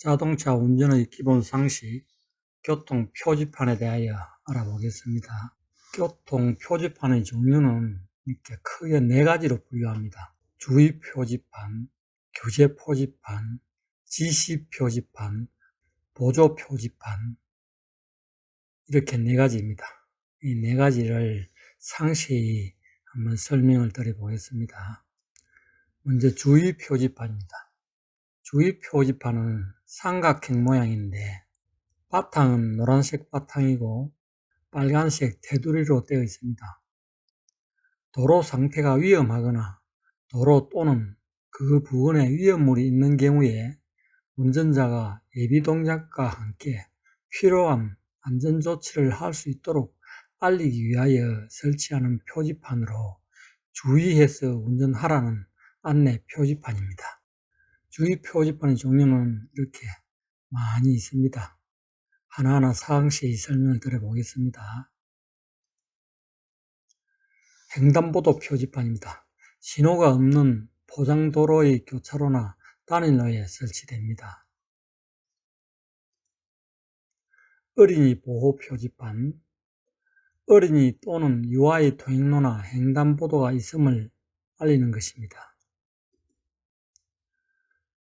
자동차 운전의 기본 상식, 교통 표지판에 대하여 알아보겠습니다. 교통 표지판의 종류는 이렇게 크게 네 가지로 분류합니다. 주의 표지판, 규제 표지판, 지시 표지판, 보조 표지판 이렇게 네 가지입니다. 이 네 가지를 상세히 한번 설명을 드려보겠습니다. 먼저 주의 표지판입니다. 주의 표지판은 삼각형 모양인데 바탕은 노란색 바탕이고 빨간색 테두리로 되어 있습니다. 도로 상태가 위험하거나 도로 또는 그 부근에 위험물이 있는 경우에 운전자가 예비 동작과 함께 필요한 안전 조치를 할 수 있도록 알리기 위하여 설치하는 표지판으로 주의해서 운전하라는 안내 표지판입니다. 주의 표지판의 종류는 이렇게 많이 있습니다. 하나하나 상세히 설명을 드려보겠습니다. 횡단보도 표지판입니다. 신호가 없는 포장도로의 교차로나 단일로에 설치됩니다. 어린이 보호 표지판 어린이 또는 유아의 통행로나 횡단보도가 있음을 알리는 것입니다.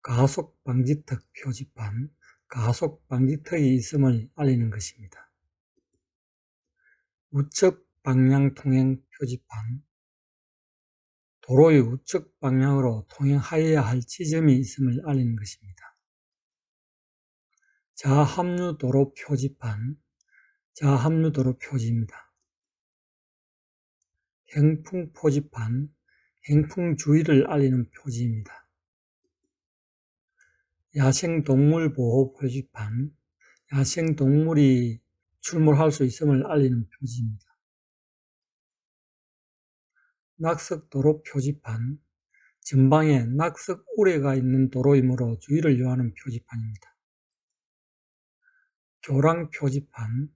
가속 방지턱 표지판 가속 방지턱이 있음을 알리는 것입니다. 우측 방향 통행 표지판 도로의 우측 방향으로 통행하여야 할 지점이 있음을 알리는 것입니다. 자합류 도로 표지판 자합류 도로 표지입니다. 행풍 표지판 행풍 주의를 알리는 표지입니다. 야생동물 보호 표지판 야생동물이 출몰할 수 있음을 알리는 표지입니다. 낙석도로 표지판 전방에 낙석 우레가 있는 도로이므로 주의를 요하는 표지판입니다. 교랑 표지판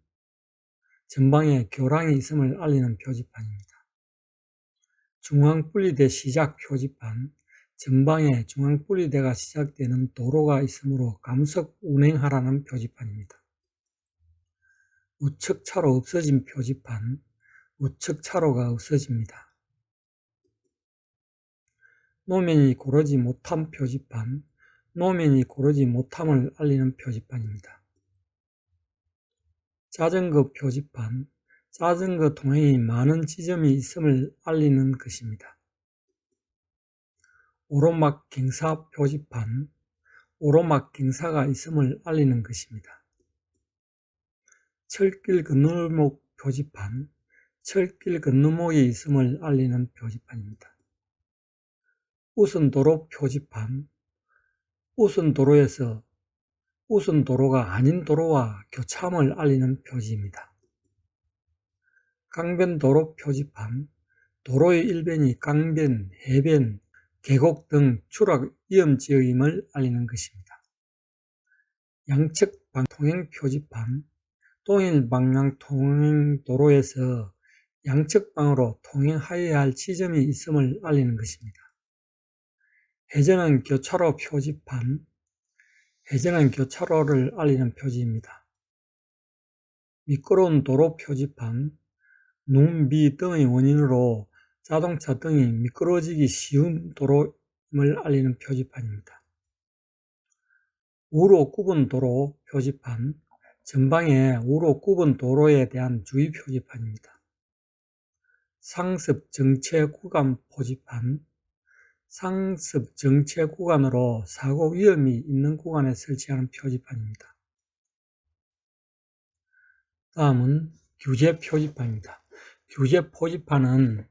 전방에 교랑이 있음을 알리는 표지판입니다. 중앙 분리대 시작 표지판 전방에 중앙분리대가 시작되는 도로가 있으므로 감속 운행하라는 표지판입니다. 우측 차로 없어진 표지판 우측 차로가 없어집니다. 노면이 고르지 못한 표지판, 노면이 고르지 못함을 알리는 표지판입니다. 자전거 표지판, 자전거 통행이 많은 지점이 있음을 알리는 것입니다. 오로막 경사 표지판, 오로막 경사가 있음을 알리는 것입니다. 철길 건너목 표지판, 철길 건너목이 있음을 알리는 표지판입니다. 우선도로 표지판, 우선도로에서 우선도로가 아닌 도로와 교참을 알리는 표지입니다. 강변도로 표지판, 도로의 일변이 강변, 해변, 계곡 등 추락 위험 지역임을 알리는 것입니다. 양측 통행 표지판, 동일 방향 통행 도로에서 양측 방으로 통행하여야 할 지점이 있음을 알리는 것입니다. 회전은 교차로 표지판, 회전은 교차로를 알리는 표지입니다. 미끄러운 도로 표지판, 눈, 비 등의 원인으로 자동차 등이 미끄러지기 쉬운 도로임을 알리는 표지판입니다. 우로 굽은 도로 표지판, 전방에 우로 굽은 도로에 대한 주의 표지판입니다. 상습 정체 구간 표지판, 상습 정체 구간으로 사고 위험이 있는 구간에 설치하는 표지판입니다. 다음은 규제 표지판입니다. 규제 표지판은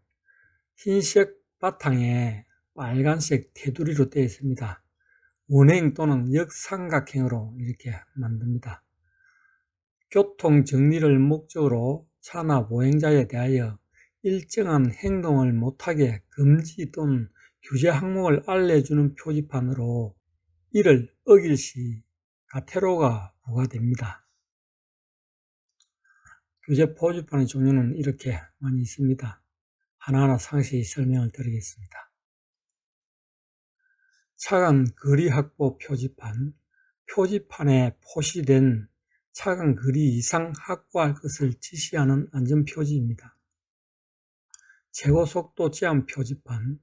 흰색 바탕에 빨간색 테두리로 되어 있습니다. 원행 또는 역삼각형으로 이렇게 만듭니다. 교통 정리를 목적으로 차나 보행자에 대하여 일정한 행동을 못하게 금지 또는 규제 항목을 알려주는 표지판으로 이를 어길 시 가태료가 부과됩니다. 규제 표지판의 종류는 이렇게 많이 있습니다. 하나하나 상세히 설명을 드리겠습니다. 차간 거리 확보 표지판, 표지판에 표시된 차간 거리 이상 확보할 것을 지시하는 안전 표지입니다. 최고 속도 제한 표지판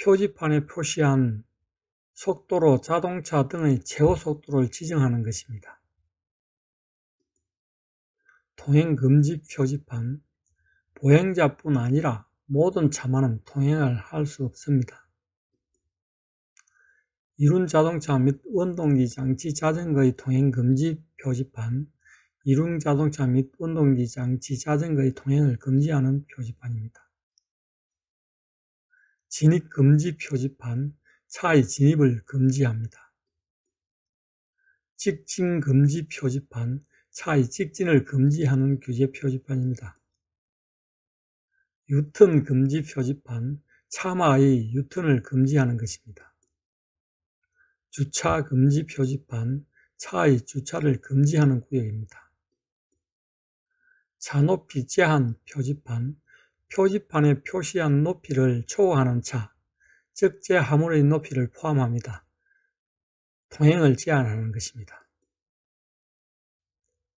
표지판에 표시한 속도로 자동차 등의 최고 속도를 지정하는 것입니다. 통행금지 표지판 보행자뿐 아니라 모든 차만은 통행을 할 수 없습니다. 이륜 자동차 및 원동기 장치 자전거의 통행 금지 표지판 이륜 자동차 및 원동기 장치 자전거의 통행을 금지하는 표지판입니다. 진입 금지 표지판 차의 진입을 금지합니다. 직진 금지 표지판 차의 직진을 금지하는 규제 표지판입니다. 유턴 금지 표지판 차마의 유턴을 금지하는 것입니다. 주차 금지 표지판 차의 주차를 금지하는 구역입니다. 차 높이 제한 표지판 표지판에 표시한 높이를 초과하는 차, 즉 제하물의 높이를 포함합니다. 통행을 제한하는 것입니다.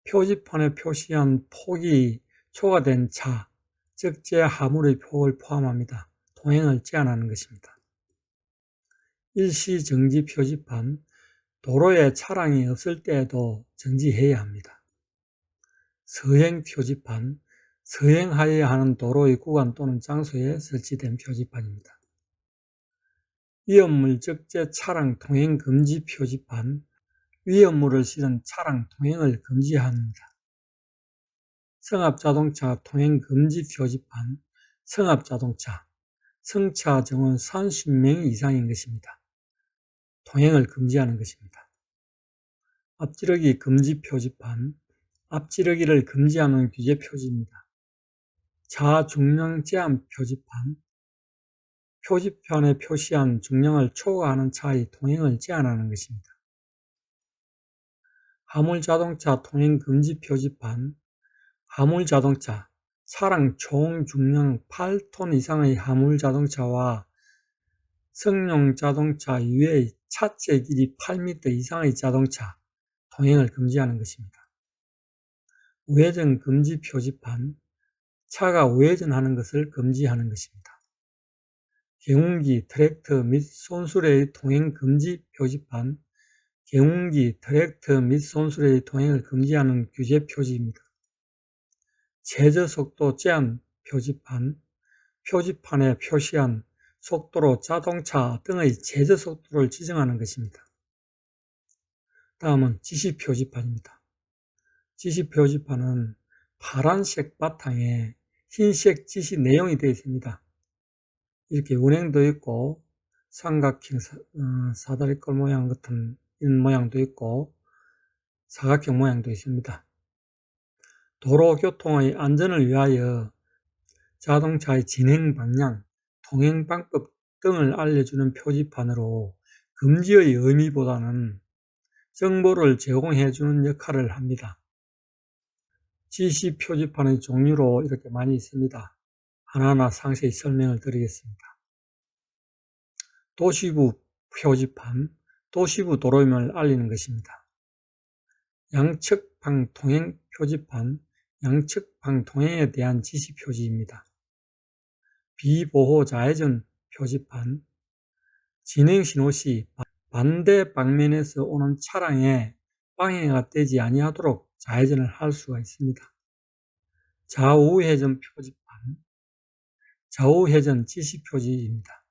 표지판에 표시한 폭이 초과된 차, 즉 제하물의 폭을 포함합니다. 통행을 제한하는 것입니다. 일시 정지 표지판, 도로에 차량이 없을 때에도 정지해야 합니다. 서행 표지판, 서행하여야 하는 도로의 구간 또는 장소에 설치된 표지판입니다. 위험물 적재 차량 통행 금지 표지판, 위험물을 실은 차량 통행을 금지합니다. 성합자동차 통행 금지 표지판, 성합자동차, 성차 정원 30명 이상인 것입니다. 통행을 금지하는 것입니다. 앞지르기 금지 표지판, 앞지르기를 금지하는 규제 표지입니다. 자중량 제한 표지판, 표지판에 표시한 중량을 초과하는 차의 통행을 제한하는 것입니다. 화물자동차 통행 금지 표지판, 화물자동차, 차량 총 중량 8톤 이상의 화물자동차와 성용 자동차 이외의 차체 길이 8m 이상의 자동차 통행을 금지하는 것입니다. 우회전 금지 표지판 차가 우회전하는 것을 금지하는 것입니다. 경운기, 트랙터 및 손수레의 통행 금지 표지판 경운기, 트랙터 및 손수레의 통행을 금지하는 규제 표지입니다. 최저속도 제한 표지판 표지판에 표시한 속도로 자동차 등의 제저 속도를 지정하는 것입니다. 다음은 지시 표지판입니다. 지시 표지판은 파란색 바탕에 흰색 지시 내용이 되어 있습니다. 이렇게 운행도 있고 삼각형 사, 어, 다리꼴 모양 같은 이런 모양도 있고 사각형 모양도 있습니다. 도로교통의 안전을 위하여 자동차의 진행 방향, 통행 방법 등을 알려주는 표지판으로 금지의 의미보다는 정보를 제공해주는 역할을 합니다. 지시 표지판의 종류로 이렇게 많이 있습니다. 하나하나 상세히 설명을 드리겠습니다. 도시부 표지판, 도시부 도로임을 알리는 것입니다. 양측방 통행 표지판, 양측 방 통행에 대한 지시 표지입니다. 비보호 좌회전 표지판, 진행 신호 시 반대 방면에서 오는 차량에 방해가 되지 아니하도록 좌회전을 할 수가 있습니다. 좌우회전 표지판, 좌우회전 지시 표지입니다.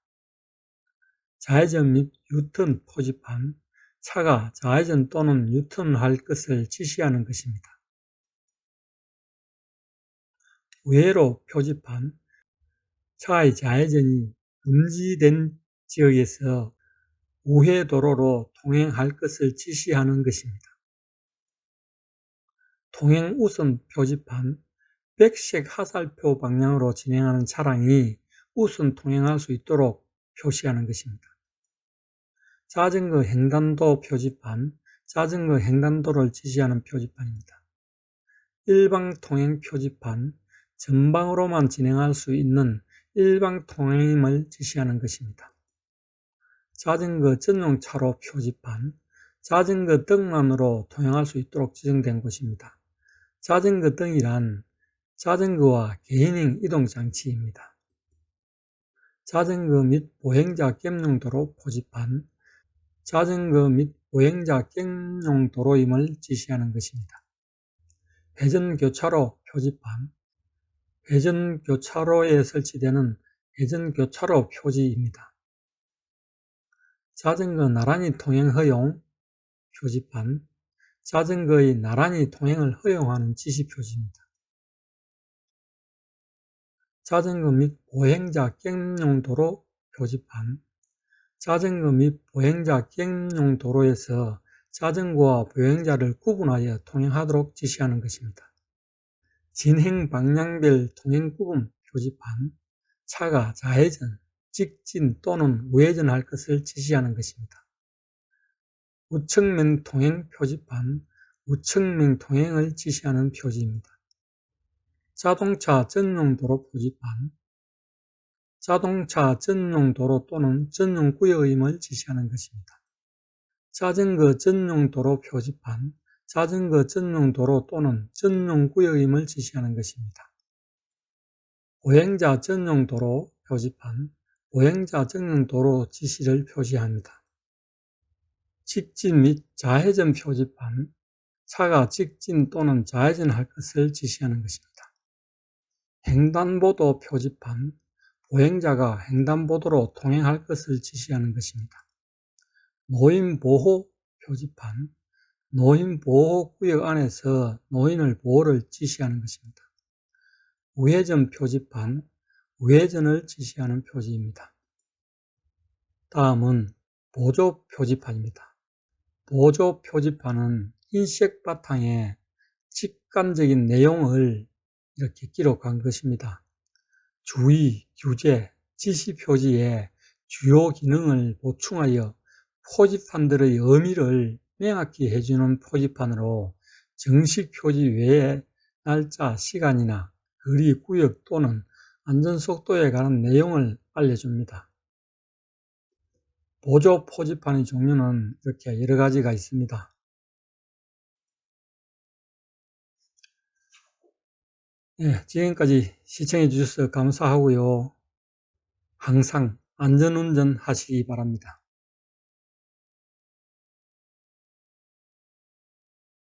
좌회전 및 유턴 표지판, 차가 좌회전 또는 유턴할 것을 지시하는 것입니다. 외로 표지판, 차의 좌회전이 금지된 지역에서 우회 도로로 통행할 것을 지시하는 것입니다. 통행 우선 표지판, 백색 화살표 방향으로 진행하는 차량이 우선 통행할 수 있도록 표시하는 것입니다. 자전거 횡단도 표지판, 자전거 횡단도를 지시하는 표지판입니다. 일방 통행 표지판, 전방으로만 진행할 수 있는 일방 통행임을 지시하는 것입니다. 자전거 전용 차로 표지판, 자전거 등만으로 통행할 수 있도록 지정된 곳입니다. 자전거 등이란 자전거와 개인행 이동 장치입니다. 자전거 및 보행자 겜용도로 포집한 자전거 및 보행자 겜용도로임을 지시하는 것입니다. 회전교차로 표지판 회전교차로에 설치되는 회전교차로 표지입니다. 자전거 나란히 통행 허용 표지판 자전거의 나란히 통행을 허용하는 지시 표지입니다. 자전거 및 보행자 객용 도로 표지판 자전거 및 보행자 객용 도로에서 자전거와 보행자를 구분하여 통행하도록 지시하는 것입니다. 진행 방향별 통행 구분 표지판 차가 좌회전, 직진 또는 우회전할 것을 지시하는 것입니다. 우측면 통행 표지판 우측면 통행을 지시하는 표지입니다. 자동차 전용 도로 표지판 자동차 전용 도로 또는 전용 구역임을 지시하는 것입니다. 자전거 전용 도로 표지판 자전거 전용 도로 또는 전용 구역임을 지시하는 것입니다. 보행자 전용 도로 표지판 보행자 전용 도로 지시를 표시합니다. 직진 및 좌회전 표지판 차가 직진 또는 좌회전할 것을 지시하는 것입니다. 횡단보도 표지판, 보행자가 횡단보도로 통행할 것을 지시하는 것입니다. 노인보호 표지판, 노인 보호 구역 안에서 노인을 보호를 지시하는 것입니다. 우회전 표지판, 우회전을 지시하는 표지입니다. 다음은 보조 표지판입니다. 보조 표지판은 흰색 바탕에 직관적인 내용을 이렇게 기록한 것입니다. 주의, 규제, 지시 표지의 주요 기능을 보충하여 표지판들의 의미를 명확히 해주는 표지판으로 정식 표지 외에 날짜, 시간이나 거리, 구역 또는 안전속도에 관한 내용을 알려줍니다. 보조 표지판의 종류는 이렇게 여러 가지가 있습니다. 네, 지금까지 시청해 주셔서 감사하고요. 항상 안전운전 하시기 바랍니다.